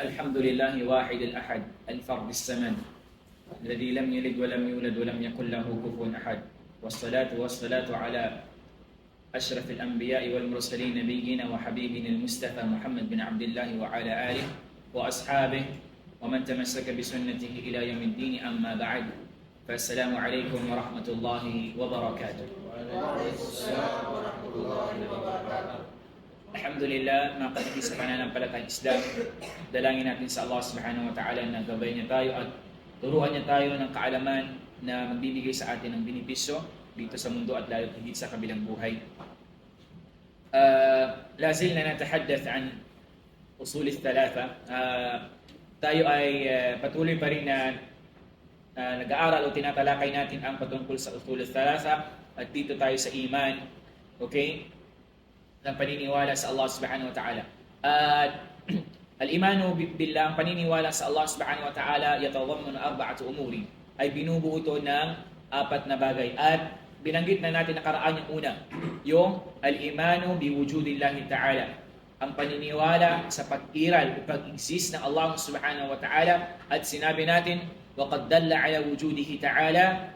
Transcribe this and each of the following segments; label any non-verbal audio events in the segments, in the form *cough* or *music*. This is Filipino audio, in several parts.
الحمد لله واحد الأحد الفرد السمن الذي لم يلد ولم يولد ولم يكن له كفوا أحد. والصلاة والصلاة على أشرف الأنبياء والمرسلين نبينا وحبيبنا المصطفى محمد بن عبد الله وعلى آله وأصحابه ومن تمسك بسنته إلى يوم الدين أما بعد فالسلام عليكم ورحمة الله وبركاته. Alhamdulillah, mga kapatid sa pananampalatayang Islam, dalangin natin sa Allah subhanahu wa ta'ala na gabayan niya tayo at turuan niya tayo ng kaalaman na magbibigay sa atin ng binipisyo dito sa mundo at lalo higit sa kabilang buhay. Uh, lazil na natahaddath an usul thalatha. Uh, tayo ay uh, patuloy pa rin na uh, nag-aaral o tinatalakay natin ang patungkol sa usul thalatha at dito tayo sa iman. Okay? ng paniniwala sa Allah subhanahu wa ta'ala. At *clears throat* al-imanu billah, ang paniniwala sa Allah subhanahu wa ta'ala yatadhammanu arba'atu umuri ay binubuo ito ng apat na bagay. At binanggit na natin nakaraan yung una, yung al-imanu biwujudillahi ta'ala. Ang paniniwala sa pag-iral o pag-exist ng Allah subhanahu wa ta'ala at sinabi natin, وَقَدْ دَلَّ عَلَى وُجُودِهِ ta'ala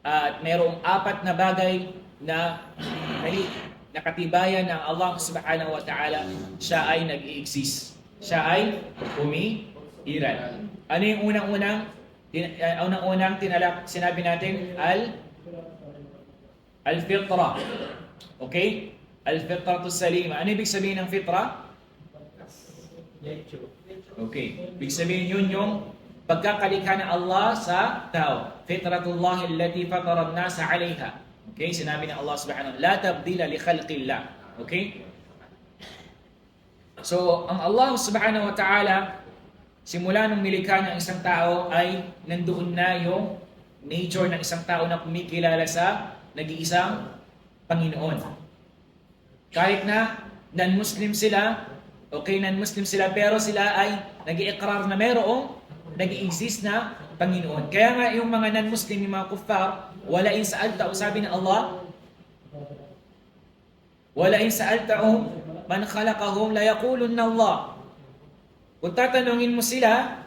at mayroong apat na bagay na *clears throat* nakatibayan ng Allah subhanahu wa ta'ala, siya ay nag-i-exist. Siya ay umiiral. Ano yung unang-unang uh, unang-unang tinalak sinabi natin al al-fitra. Okay? Al-fitratu salima. Ano ibig sabihin ng fitra? Okay. Ibig sabihin yun yung pagkakalikha ng Allah sa tao. Fitratullah allati fatara an-nasa 'alayha. Okay, sinabi ng Allah subhanahu wa ta'ala, la tabdila li khalqillah. Okay? So, ang Allah subhanahu wa ta'ala, simula nung nilikha ng isang tao ay nandoon na yung nature ng isang tao na kumikilala sa nag-iisang Panginoon. Kahit na non-Muslim sila, okay, non-Muslim sila, pero sila ay nag-iikrar na mayroong nag-exist na Panginoon. Kaya nga yung mga non-Muslim, yung mga kuffar, wala in sa'alta, sabi ng Allah, wala in sa'altahum, man khalaqahum, la yakulun Allah. Kung tatanungin mo sila,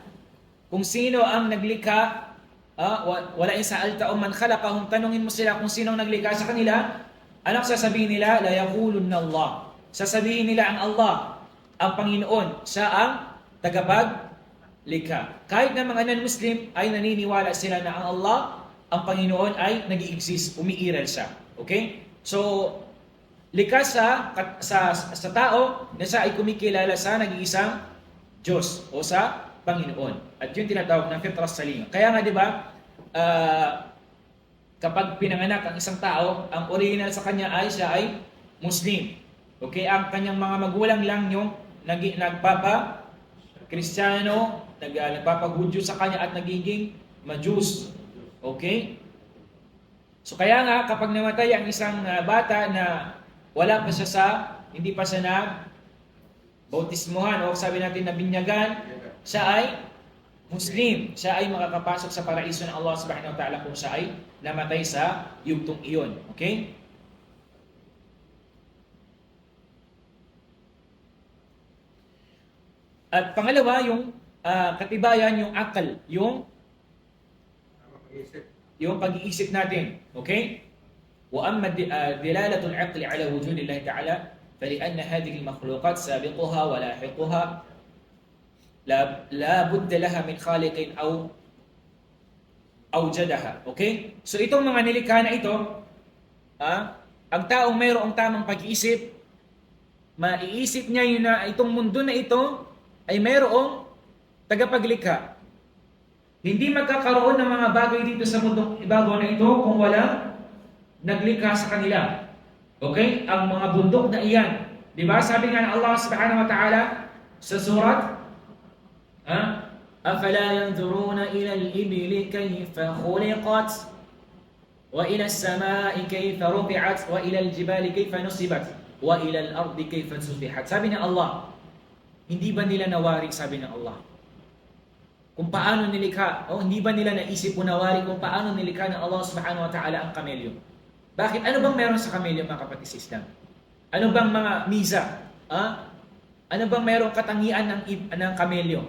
kung sino ang naglikha, ah, wala in sa'altahum, man khalaqahum, tanungin mo sila kung sino ang naglikha sa kanila, anong sasabihin nila? La yakulun Allah. Sasabihin nila ang Allah, ang Panginoon, siya ang tagapag likha. Kahit na mga non-Muslim ay naniniwala sila na ang Allah, ang Panginoon ay nag exist umiiral siya. Okay? So, likha sa, sa, sa tao na siya ay kumikilala sa nag-iisang Diyos o sa Panginoon. At yun tinatawag ng fitras salima. Kaya nga, di ba, uh, kapag pinanganak ang isang tao, ang original sa kanya ay siya ay Muslim. Okay? Ang kanyang mga magulang lang yung nag, nagpapa Kristiyano, nag, nagpapagudyo sa kanya at nagiging Majus. Okay? So kaya nga kapag namatay ang isang uh, bata na wala pa siya sa hindi pa siya na bautismuhan o sabi natin na binyagan, siya ay Muslim. Siya ay makakapasok sa paraiso ng Allah subhanahu wa ta'ala kung siya ay namatay sa yugtong iyon. Okay? At pangalawa, yung uh, katibayan, yung akal, yung yung pag-iisip natin. Okay? وأما دلالة العقل على وجود الله تعالى فلأن هذه المخلوقات سابقها ولاحقها لا, لا بد لها من خالق أو أوجدها. Okay? So itong mga nilikha na ito, ah, ang taong mayroong tamang pag-iisip, maiisip niya yun na itong mundo na ito ay mayroong tagapaglikha. Hindi magkakaroon ng mga bagay dito sa mundong ibabaw na ito kung wala naglikha sa kanila. Okay? Ang mga bundok na iyan. Di ba? Sabi nga ng Allah subhanahu wa ta'ala sa surat, ha? أفلا ينظرون إلى الإبل كيف خلقت وإلى السماء كيف رفعت وإلى الجبال كيف نصبت وإلى الأرض كيف سطحت Sabi ng Allah, hindi ba nila nawari sabi ng Allah? kung paano nilikha, o hindi ba nila naisip unawari kung paano nilikha ng Allah subhanahu wa ta'ala ang kamelyo? Bakit? Ano bang meron sa kamelyo mga kapatid sa Islam? Ano bang mga miza? Ah? Ano bang mayroong katangian ng, ng kamelyo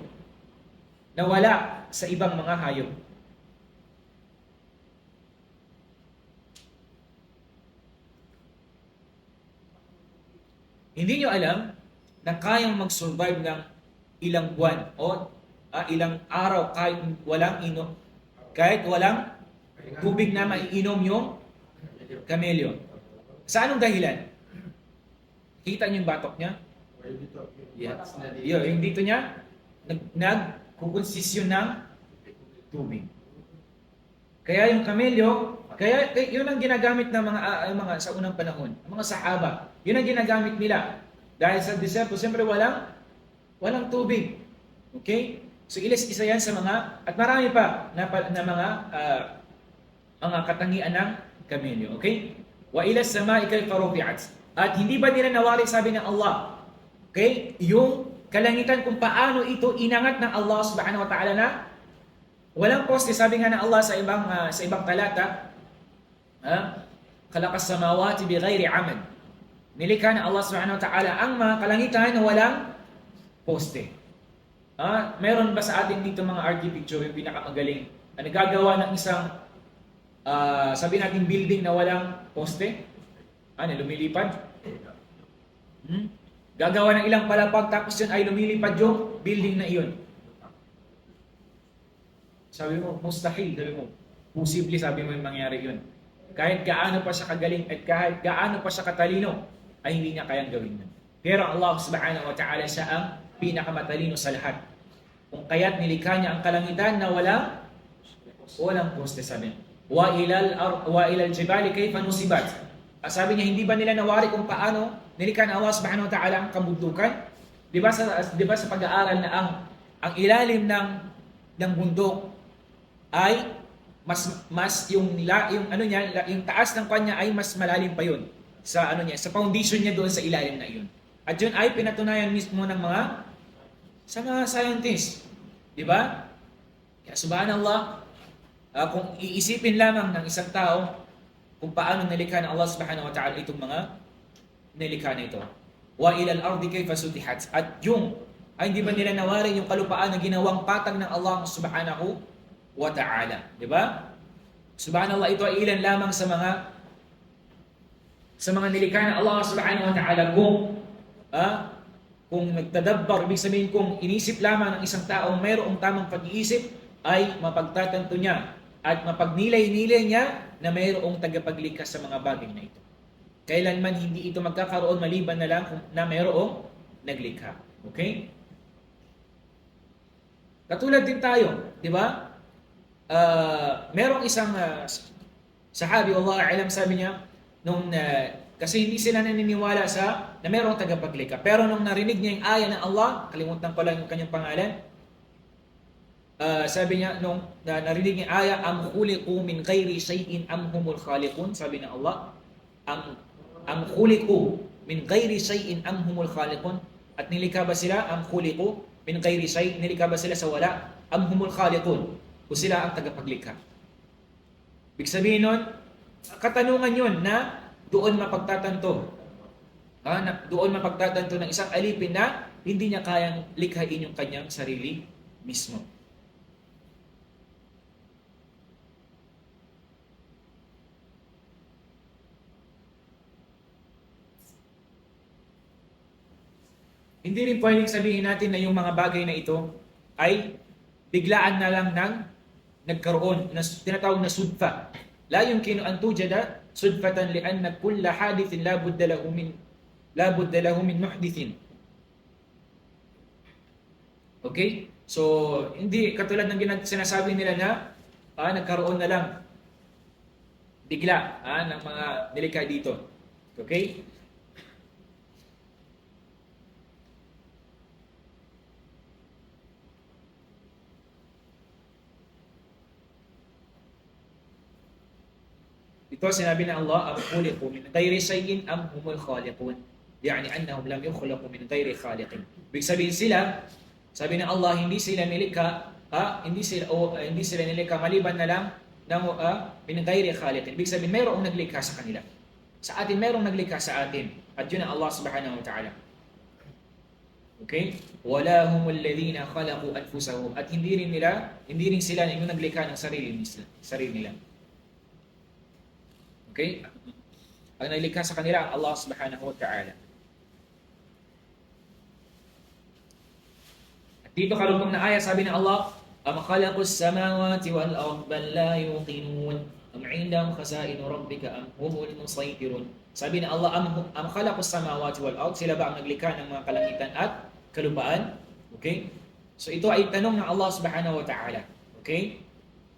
na wala sa ibang mga hayop? Hindi nyo alam na kayang mag-survive ng ilang buwan o ah, ilang araw kahit walang inom, kahit walang tubig na maiinom yung kamelyo. Sa anong dahilan? Kita niyo yung batok niya? Yeah. Yo, yung dito niya, nag, nagkukonsisyon ng tubig. Kaya yung kamelyo, kaya, kaya yun ang ginagamit ng mga ah, mga sa unang panahon, mga sahaba. Yun ang ginagamit nila. Dahil sa deserto, siyempre walang walang tubig. Okay? So ilis isa yan sa mga at marami pa na, na mga ah, mga katangian ng kamelyo. Okay? Wa ila samai kayfa rufi'at. At hindi ba nila nawari sabi ng Allah? Okay? Yung kalangitan kung paano ito inangat ng Allah subhanahu wa ta'ala na walang poste sabi nga ng Allah sa ibang ah, sa ibang talata ha khalaqas samawati bighairi amad nilikha ng Allah subhanahu wa ta'ala ang mga kalangitan na walang poste Ah, meron ba sa atin dito mga architecture yung pinakamagaling na nagagawa ng isang ah, sabi natin building na walang poste? Ano, lumilipad? Hmm? Gagawa ng ilang palapag tapos yun ay lumilipad yung building na iyon. Sabi mo, mustahil. Sabi mo, posible sabi mo yung mangyari yun. Kahit gaano pa siya kagaling at kahit gaano pa siya katalino, ay hindi niya kayang gawin yun. Pero Allah subhanahu wa ta'ala siya ang pinakamatalino sa lahat. Kung kaya't nilikha niya ang kalangitan na walang walang poste sabi. Wa ilal ar- wa ilal jibali kayfa nusibat. Sabi niya hindi ba nila nawari kung paano nilikha ng Allah subhanahu wa ta'ala ang kabundukan? 'Di ba sa 'di ba sa pag-aaral na ang ang ilalim ng ng bundok ay mas mas yung la, yung ano niya yung taas ng kanya ay mas malalim pa yun sa ano niya sa foundation niya doon sa ilalim na yun. At yun ay pinatunayan mismo ng mga sa mga scientists. Di ba? Kaya subhanallah, ah, kung iisipin lamang ng isang tao kung paano nalikha ng Allah subhanahu wa ta'ala itong mga nilikha na ito. Wa ilal ardi kayfa sutihat. At yung, ay hindi ba nila nawari yung kalupaan na ginawang patag ng Allah subhanahu wa ta'ala. Di ba? Subhanallah, ito ay ilan lamang sa mga sa mga nilikha ng Allah subhanahu wa ta'ala kung ah, kung nagtadabbar, ibig sabihin kung inisip lamang ng isang taong mayroong tamang pag-iisip, ay mapagtatanto niya at mapagnilay-nilay niya na mayroong tagapaglikha sa mga bagay na ito. Kailanman hindi ito magkakaroon maliban na lang kung na mayroong naglikha. Okay? Katulad din tayo, di ba? Ah, merong isang ah, sahabi, Allah alam sabi niya, nung ah, kasi hindi sila naniniwala sa na mayroong tagapaglikha. Pero nung narinig niya yung aya ng Allah, kalimutan ko lang yung kanyang pangalan, Ah, sabi niya, nung na, narinig niya aya, am khuliqu min ghairi shay'in am humul khaliqun, sabi ng Allah, am am khuliqu min ghairi shay'in am humul khaliqun, at nilikha ba sila, am khuliqu min ghairi shay, nilikha ba sila sa wala, am humul khaliqun, o sila ang tagapaglikha. Ibig sabihin nun, katanungan yun na doon mapagtatanto. Ah, na, doon mapagtatanto ng isang alipin na hindi niya kayang likhain yung kanyang sarili mismo. Hindi rin pwedeng sabihin natin na yung mga bagay na ito ay biglaan na lang nang nagkaroon na tinatawag na sudfa. Yumkinu an tujada sudfatan li anna kulla hadithin la budda lahu min la budda lahu min muhdithin. Okay? So, hindi katulad ng ginag- sinasabi nila na ah, nagkaroon na lang bigla ah, ng mga nilikha dito. Okay? Ito sinabi ng Allah, am khuliqu min ghairi shay'in am humul khaliqun. Yani annahum lam yukhlaqu min ghairi khaliqin. Ibig sabihin sila, sabi ng Allah, hindi sila nilikha, ah, hindi sila o ah, hindi sila nilikha maliban na lang ng ah, min ghairi khaliqin. Ibig sabihin mayroong naglikha sa kanila. Sa atin mayroong naglikha sa atin. At yun ang Allah subhanahu wa ta'ala. Okay? Wala humul ladhina khalaqu anfusahum at hindi rin nila, hindi rin sila yung naglikha ng sarili nila, sarili nila. Okay? Ang nalikha sa kanila ang Allah Subhanahu wa Ta'ala. At dito karugtong na aya sabi ng Allah, khalaqus samawati wal ard bal la yuqinun am indahum khazain rabbika am humul musaytirun. Sabi ng Allah, am khalaqus samawati wal ard, sila ba ang naglikha ng mga kalangitan at kalupaan? Okay? So ito ay tanong ng Allah Subhanahu wa Ta'ala. Okay?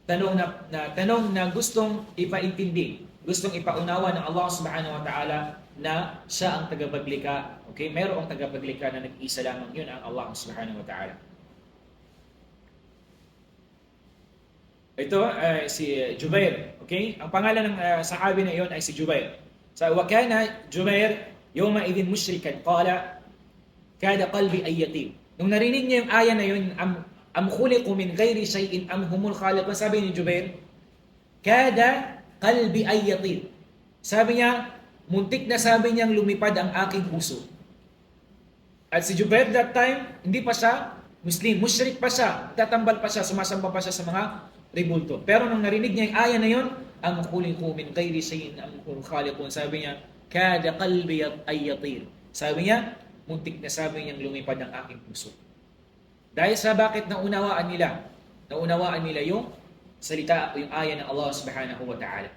Tanong na, na tanong na gustong ipaintindi, gustong ipaunawa ng Allah Subhanahu wa Ta'ala na siya ang tagapaglikha. Okay? Mayroong tagapaglikha na nag-isa lamang yun ang Allah Subhanahu wa Ta'ala. Ito uh, si Jubair, okay? Ang pangalan ng uh, sahabi na iyon ay si Jubair. Sa wa kana Jubair yawma idin mushrikan qala kada qalbi ay yatim. Nung narinig niya yung aya na yun, am, am khuliqu min ghairi shay'in am humul khaliqun, sabi ni Jubair, kada qalbi ay yatim. Sabi niya, muntik na sabi niyang lumipad ang aking puso. At si Jubair that time, hindi pa siya Muslim, mushrik pa siya, tatambal pa siya, sumasamba pa siya sa mga ribulto. Pero nung narinig niya yung aya na yun, ang khuliqu min ghairi shay'in am humul khaliqun, sabi niya, kada qalbi ay yatir. Sabi niya, muntik na sabi niyang lumipad ang aking puso. Dahil sa bakit naunawaan nila, naunawaan nila yung salita o yung aya ng Allah subhanahu wa ta'ala.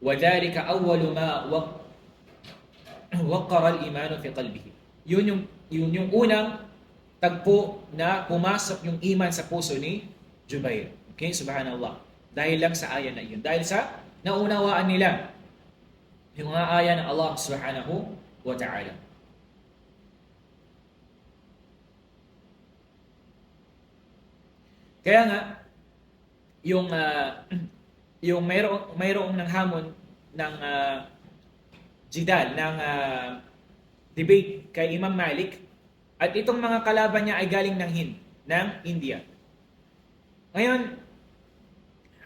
وَذَلِكَ أَوَّلُ مَا وَقَّرَ الْإِيمَانُ فِي قَلْبِهِ Yun yung, yun yung unang tagpo na pumasok yung iman sa puso ni Jubair. Okay, subhanallah. Dahil lang sa aya na yun. Dahil sa naunawaan nila yung mga aya ng Allah subhanahu wa ta'ala. Kaya nga, yung uh, *clears throat* yung mayroong mayroong nang hamon ng uh, jidal ng uh, debate kay Imam Malik at itong mga kalaban niya ay galing ng Hind, ng India. Ngayon,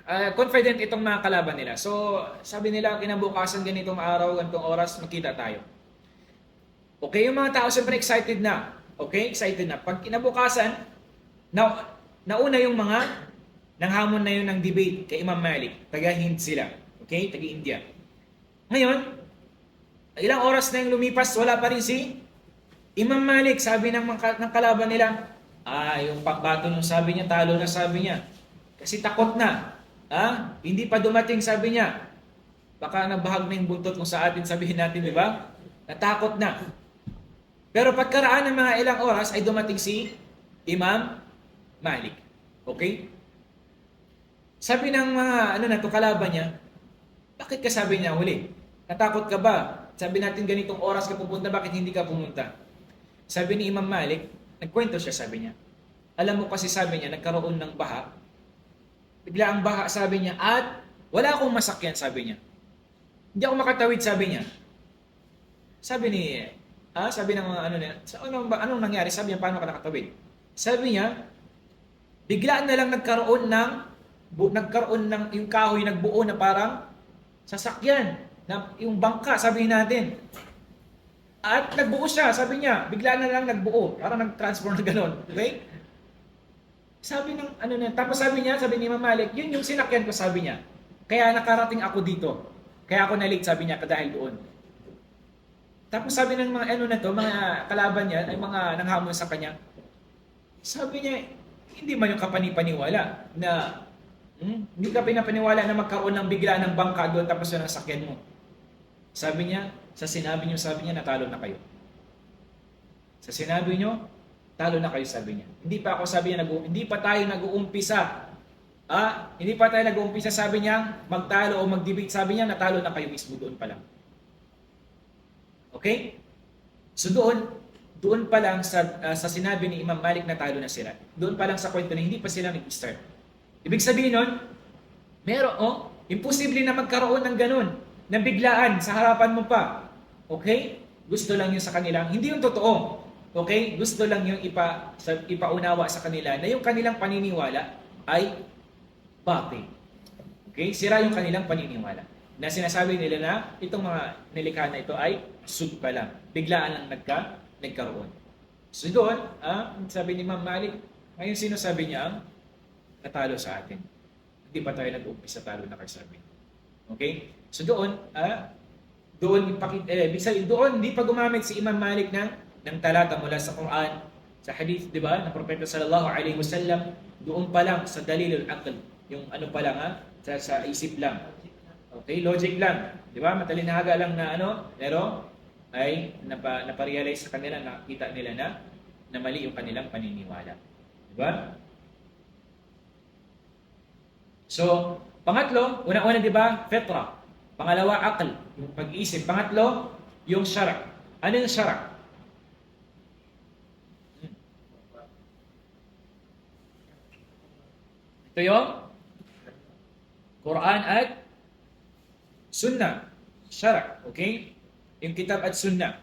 uh, confident itong mga kalaban nila. So, sabi nila, kinabukasan ganitong araw, ganitong oras, makita tayo. Okay, yung mga tao siyempre excited na. Okay, excited na. Pag kinabukasan, na, nauna yung mga nanghamon na yun ng debate kay Imam Malik. Taga-Hind sila. Okay, taga-India. Ngayon, ilang oras na yung lumipas, wala pa rin si Imam Malik. Sabi ng, ng kalaban nila, ah, yung pagbato nung sabi niya, talo na sabi niya. Kasi takot na. Ah, hindi pa dumating sabi niya. Baka nabahag na yung buntot kung sa atin sabihin natin, di ba? Natakot na. Pero pagkaraan ng mga ilang oras ay dumating si Imam Malik. Okay? Sabi ng mga ano na to kalaban niya, bakit ka sabi niya huli? Natakot ka ba? Sabi natin ganitong oras ka pupunta, bakit hindi ka pumunta? Sabi ni Imam Malik, nagkwento siya sabi niya. Alam mo kasi sabi niya, nagkaroon ng baha. Bigla ang baha sabi niya, at wala akong masakyan sabi niya. Hindi ako makatawid sabi niya. Sabi ni, ah, sabi ng ano niya, ano ba, anong nangyari? Sabi niya, paano ka nakatawid? Sabi niya, biglaan na lang nagkaroon ng bu, nagkaroon ng yung kahoy nagbuo na parang sasakyan na yung bangka sabihin natin. At nagbuo siya sabi niya bigla na lang nagbuo. Parang nag-transform na gano'n okay? Sabi ng ano na tapos sabi niya sabi ni Imam Malik yun yung sinakyan ko sabi niya. Kaya nakarating ako dito. Kaya ako na-late sabi niya dahil doon. Tapos sabi ng mga ano na to mga kalaban niya ay mga nanghamon sa kanya. Sabi niya hindi man yung kapanipaniwala na Hmm? Hindi ka pinapaniwala na magkaroon ng bigla ng bangka doon tapos yun ang sakyan mo. Sabi niya, sa sinabi niyo, sabi niya, natalo na kayo. Sa sinabi niyo, talo na kayo, sabi niya. Hindi pa ako, sabi niya, nag hindi pa tayo nag-uumpisa. Ah, hindi pa tayo nag-uumpisa, sabi niya, magtalo o mag-debate, sabi niya, natalo na kayo mismo doon pa lang. Okay? So doon, doon pa lang sa, uh, sa sinabi ni Imam Malik na talo na sila. Doon pa lang sa kwento na hindi pa sila nag-start. Ibig sabihin nun, meron, oh, imposible na magkaroon ng ganun, ng biglaan sa harapan mo pa. Okay? Gusto lang yun sa kanila. Hindi yung totoo. Okay? Gusto lang yung ipa, sa, ipaunawa sa kanila na yung kanilang paniniwala ay batil. Okay? Sira yung kanilang paniniwala. Na sinasabi nila na itong mga nilikha na ito ay sud pa lang. Biglaan lang nagka, nagkaroon. So doon, ah, sabi ni Imam Malik, ngayon sino sabi niya ang natalo sa atin? Hindi pa tayo nag-umpisa talo na kayo sabi. Okay? So doon, ah, doon ipakit eh, sabihin, doon hindi pa gumamit si Imam Malik ng ng talata mula sa Quran, sa hadith, di ba, ng propeta sallallahu alaihi wasallam, doon pa lang sa dalilul aql, yung ano pa lang ha, sa, sa isip lang. Okay, logic lang. Di ba? Matalinaga lang na ano, pero ay napa, naparealize sa kanila, nakita nila na na mali yung kanilang paniniwala. Di ba? So, pangatlo, una-una di ba, fitra. Pangalawa, aql, yung pag-iisip. Pangatlo, yung syara. Ano yung syara? Ito yung Quran at Sunnah. Syara. Okay? Yung kitab at Sunnah.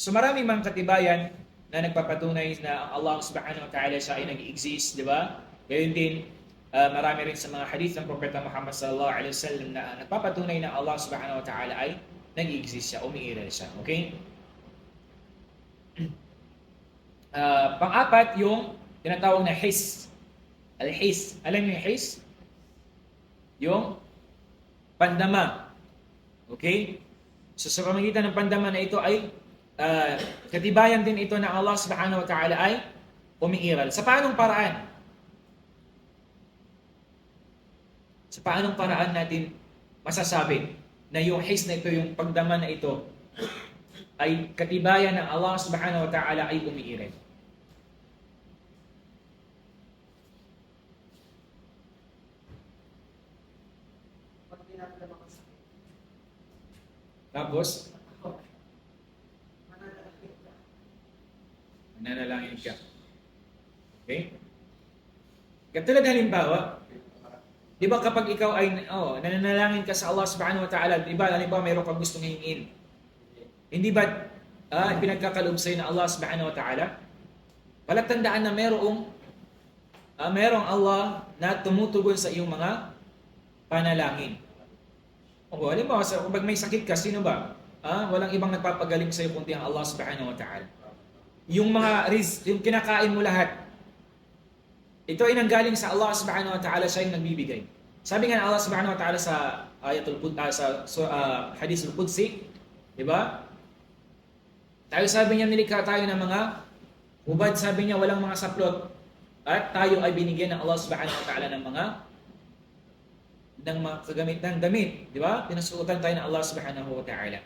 So maraming mga katibayan na nagpapatunay na ang Allah subhanahu wa ta'ala siya ay nag-exist, di ba? Gayon din, ah, marami rin sa mga hadith ng Propeta Muhammad sallallahu alaihi wasallam na nagpapatunay na Allah subhanahu wa ta'ala ay nag-exist siya, umiiral siya. Okay? *clears throat* Ah, pang-apat, yung tinatawag na his. Al-his. Alam niyo yung his? Yung pandama. Okay? So sa pamagitan ng pandama na ito ay ah, katibayan din ito na Allah subhanahu wa ta'ala ay umiiral. Sa paanong paraan? Sa paanong paraan natin masasabi na yung his na ito, yung pagdama na ito, ay katibayan ng Allah subhanahu wa ta'ala ay umiiral. Pag dinadala ka sa Tapos, nanalangin ka. Okay? Katulad halimbawa, di ba kapag ikaw ay oh, nananalangin ka sa Allah subhanahu wa ta'ala, di ba, halimbawa mayroon kang gustong hingin. Hindi ba ah, pinagkakaloob sa'yo ng Allah subhanahu wa ta'ala? Palatandaan na mayroong ah, mayroong Allah na tumutugon sa iyong mga panalangin. O, halimbawa, sa, kapag may sakit ka, sino ba? Ah, walang ibang nagpapagaling sa iyo kundi ang Allah subhanahu wa ta'ala. Yung mga riz, yung kinakain mo lahat, ito ay nanggaling sa Allah subhanahu wa ta'ala, siya yung nagbibigay. Sabi nga ng Allah subhanahu wa ta'ala sa ayatul Qud- ah, sa so, ah, hadith al-Qudsi, di ba? Tayo sabi niya nilikha tayo ng mga hubad, sabi niya walang mga saplot. At tayo ay binigyan ng Allah subhanahu wa ta'ala ng mga ng mga kagamit ng damit, di ba? Pinasuotan tayo ng Allah subhanahu wa ta'ala.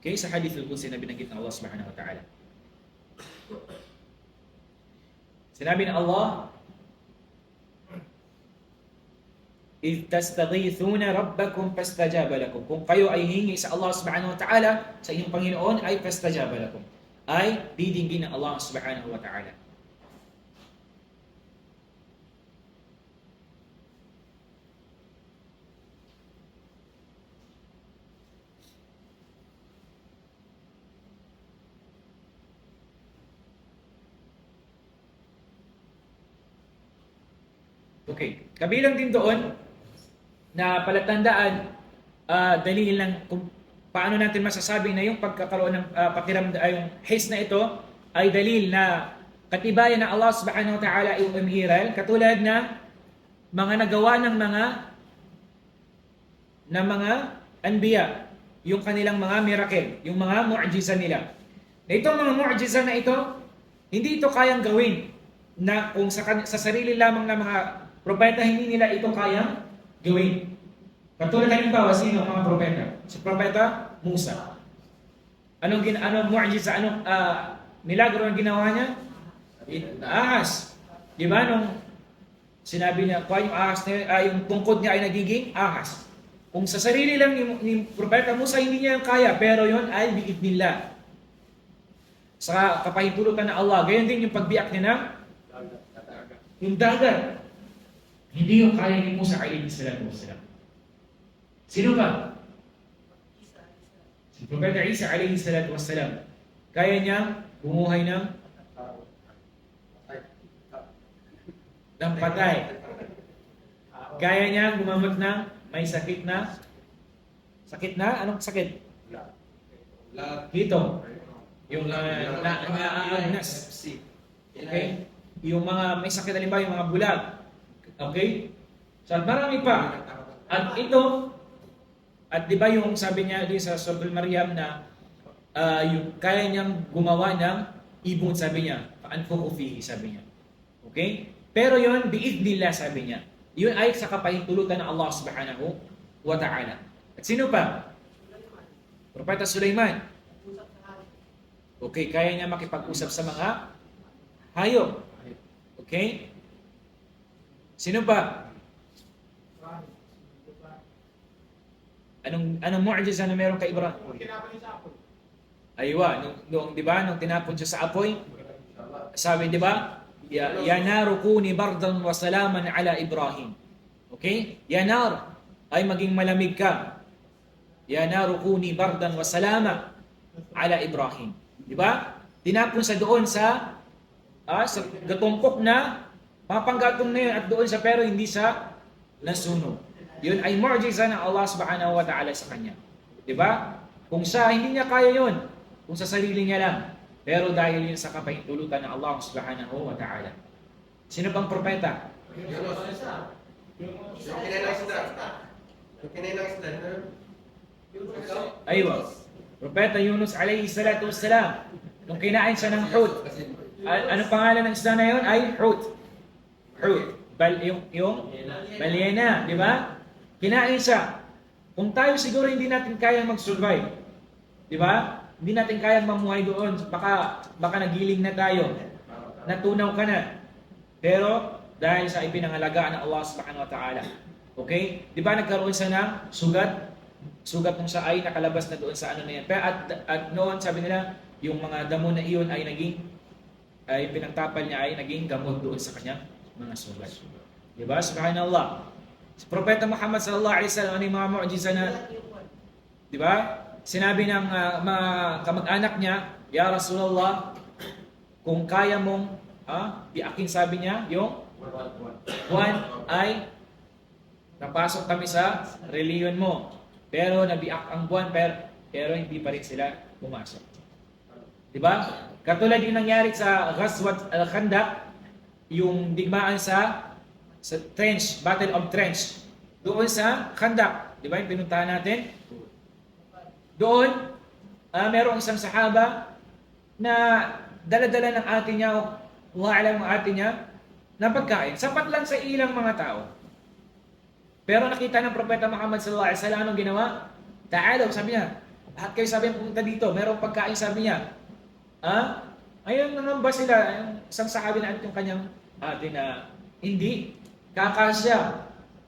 Okay, sa hadith al-Qudsi na binanggit ng Allah subhanahu wa ta'ala. Sinabi ng Allah, إذ تستغيثون ربكم فاستجاب لكم. Kung kayo ay hingi sa Allah subhanahu wa ta'ala, sa inyong Panginoon ay fastajab lakum. Ay didinggin ng Allah subhanahu wa ta'ala. Kabilang din doon na palatandaan ah dalil ng kung paano natin masasabi na yung pagkakaroon ng uh, pakiramdam ay yung his na ito ay dalil na katibayan na Allah subhanahu wa ta'ala ay umiiral katulad na mga nagawa ng mga na mga anbiya yung kanilang mga miracle, yung mga mu'jiza nila. Na itong mga mu'jiza na ito, hindi ito kayang gawin na kung sa, sa sarili lamang ng mga propeta, hindi nila ito kayang gawin. Katulad halimbawa, sino ang mga propeta? Si propeta Musa. Anong gin anong mu'jiza, anong ah, milagro ang ginawa niya? Ahas. Di ba nung sinabi niya, kuha yung ahas na ah, yung tungkod niya ay nagiging ahas. Kung sa sarili lang ni, ni propeta Musa, hindi niya yung kaya, pero yon ay biit nila. Sa kapahintulutan ng Allah, gayon din yung pagbiyak niya ng yung dagat. Hindi yung kaya ni Musa alayhi salatu wassalam. Sino ba? Si Propeta Isa alayhi salatu wassalam. Kaya niya bumuhay ng, ng patay. Kaya niya gumamot ng may sakit na sakit na? Anong sakit? Dito. Yung uh, na, naagnas. Okay? Yung mga may sakit halimbawa yung mga bulag. Okay? So, at marami pa. At ito, at di ba yung sabi niya di sa Surah Maryam na ah, yung kaya niyang gumawa ng ibon, sabi niya. Paanfuku fihi, sabi niya. Okay? Pero yon biidnillah, sabi niya. Yun ay sa kapahintulutan ng Allah subhanahu wa ta'ala. At sino pa? Propeta Sulaiman. Okay, kaya niya makipag-usap sa mga hayop. Okay? Sino pa? Anong anong mu'jiza na meron kay Ibrahim? Aywa, nung, nung 'di ba, nung tinapon siya sa apoy, sabi 'di ba? Ya, ya naru kuni bardan wa salaman ala Ibrahim. Okay? Ya nar ay maging malamig ka. Ya naru kuni bardan wa salama ala Ibrahim. 'Di ba? Tinapon sa doon sa ah, sa gatumpok na mapanggatong na yun at doon sa pero hindi sa nasunog. Yun ay mu'jiza ng Allah subhanahu wa ta'ala sa kanya. ba? Kung sa hindi niya kaya yun, kung sa sarili niya lang, pero dahil yun sa kapahintulutan ng Allah subhanahu wa ta'ala. Sino bang propeta? Aywa. Propeta Yunus alayhi salatu wassalam. Nung kinain siya ng hut, A- anong pangalan ng isda na yun? Ay hut. Hut. Bal, yung, yung balyena, di ba? Kinain siya. Kung tayo siguro hindi natin kaya mag-survive, di ba? Hindi natin kaya mamuhay doon. Baka, baka nagiling na tayo. Natunaw ka na. Pero, dahil sa ipinangalagaan ng Allah subhanahu wa ta'ala. Okay? Di ba nagkaroon siya ng sugat? Sugat nung siya ay nakalabas na doon sa ano na yan. Pero at, at noon, sabi nila, yung mga damo na iyon ay naging ay pinagtapal niya ay naging gamot doon sa kanyang mga sugat. Di ba? Subhanallah. Si Propeta Muhammad sallallahu alaihi wasallam ano mga mu'jiza na, di ba? Sinabi ng ah, mga kamag-anak niya, Ya Rasulullah, kung kaya mong ah, tiakin sabi niya, yung buwan ay napasok kami sa reliyon mo. Pero nabiak ang buwan pero, pero hindi pa rin sila pumasok. Di ba? Katulad yung nangyari sa Ghazwat al-Khandaq, yung digmaan sa sa trench, Battle of Trench. Doon sa Khandaq, di ba yung pinuntahan natin? Doon, ah merong isang sahaba na dala-dala ng ate niya, o alam ng ate niya, na pagkain. Sapat lang sa ilang mga tao. Pero nakita ng Propeta Muhammad sallallahu alaihi wasallam anong ginawa? Taalaw, sabi niya. Lahat kayo sabi pumunta dito, merong pagkain sabi niya. Ah? Ayun naman ba sila, yung isang sahabi na yung kanyang ate na hindi kakasya.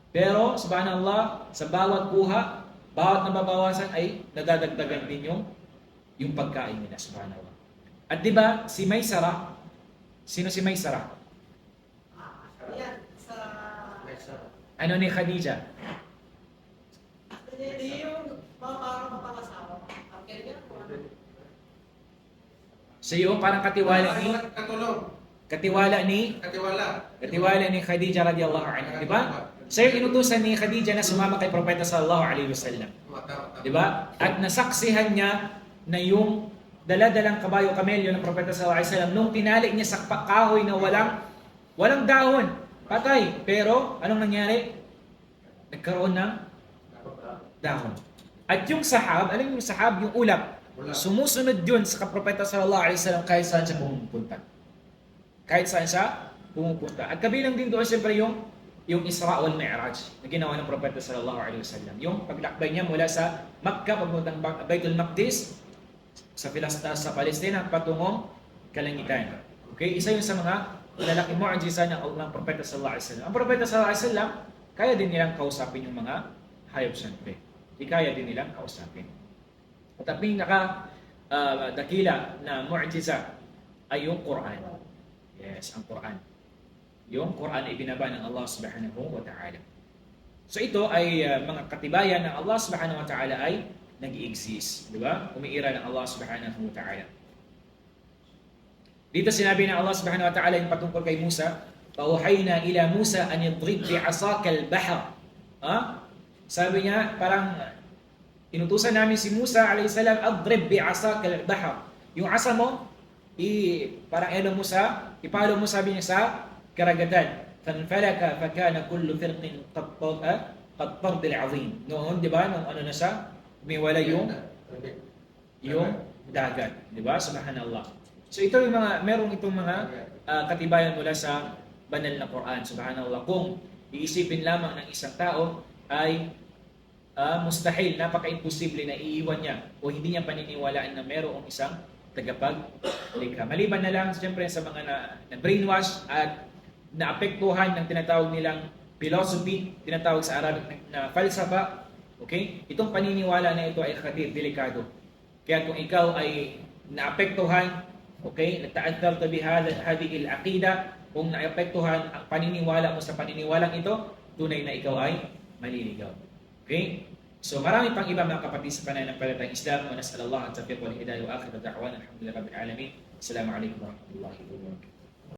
Pero, subhanallah, sa bawat kuha, bawat nababawasan ay nadadagdagan din yung, yung pagkain nila, subhanallah. At di ba, si Maysara, sino si Maysara? Yan, sa... Ano ni Khadija? Hindi yung parang mapangasawa. Ang kanya, Siya yung parang katiwala ni, Katulong. katiwala ni, Katiwala. katiwala ni Khadija radiyallahu anha, di ba? Yung inutusan ni Khadija na sumama kay Propeta sallallahu alaihi wasallam. Di ba? At nasaksihan niya na yung daladalang kabayo kamelyo ng Propeta sallallahu alaihi wasallam nung tinali niya sa kahoy na walang walang dahon, patay. Pero anong nangyari? Nagkaroon ng dahon. At yung sahab, alam yung sahab, yung ulap. Sumusunod yun sa Propeta sallallahu alaihi wasallam kahit saan siya pumupunta. Kahit saan siya pumupunta. At kabilang din doon siyempre yung yung Isra wal Mi'raj na ginawa ng Propeta sallallahu alaihi wasallam. Yung paglakbay niya mula sa Makkah papuntang Ba- Baitul Maqdis sa Palestina sa Palestina patungong kalangitan. Okay, isa yun sa mga malalaking mu'jiza ng, ng Propeta sallallahu alaihi wasallam. Ang Propeta sallallahu alaihi wasallam kaya din nilang kausapin yung mga hayop siyempre. Di kaya din nilang kausapin. At ang pinaka ah, dakila na mu'jiza ay yung Quran. Yes, ang Quran. Yung Quran ay binaba ng Allah subhanahu wa ta'ala. So ito ay ah, mga katibayan ng Allah subhanahu wa ta'ala ay nag-exist. Di ba? Umiira ng Allah subhanahu wa ta'ala. Dito sinabi ng Allah subhanahu wa ta'ala yung patungkol kay Musa, Pauhayna ila Musa an yadrib bi'asaka al-bahr. Ha? Sabi niya, parang Inutusan namin si Musa a.s. Adrib bi'asa kalbahar. Yung asa mo, i parang ano mo sa, ipalo mo sabi niya sa karagatan. Fanfalaka fakana kullu firqin qattar eh, qattar bil azim. Noon, di ba? Nung ano na siya, umiwala yung yung dagat, di ba? Subhanallah. So ito yung mga merong itong mga uh, katibayan mula sa banal na Quran. Subhanallah. Kung iisipin lamang ng isang tao ay ah, mustahil, napaka-imposible na iiwan niya o hindi niya paniniwalaan na merong isang tagapaglikha. Maliban na lang, siyempre, sa mga na, na brainwash at naapektuhan ng tinatawag nilang philosophy, tinatawag sa Arabic na, falsafa, okay? Itong paniniwala na ito ay khatir, delikado. Kaya kung ikaw ay naapektuhan, okay, nagtaadtar tabi hadhihi al-aqida, kung naapektuhan ang paniniwala mo sa paniniwalang ito, tunay na ikaw ay maliligaw. Okay? So marami pang iba mga kapatid sa pananampalatayang Islam. Wa nas'alallah at tawfiq wal hidayah wa akhir da'wana alhamdulillahi rabbil alamin. Assalamu alaikum warahmatullahi wabarakatuh.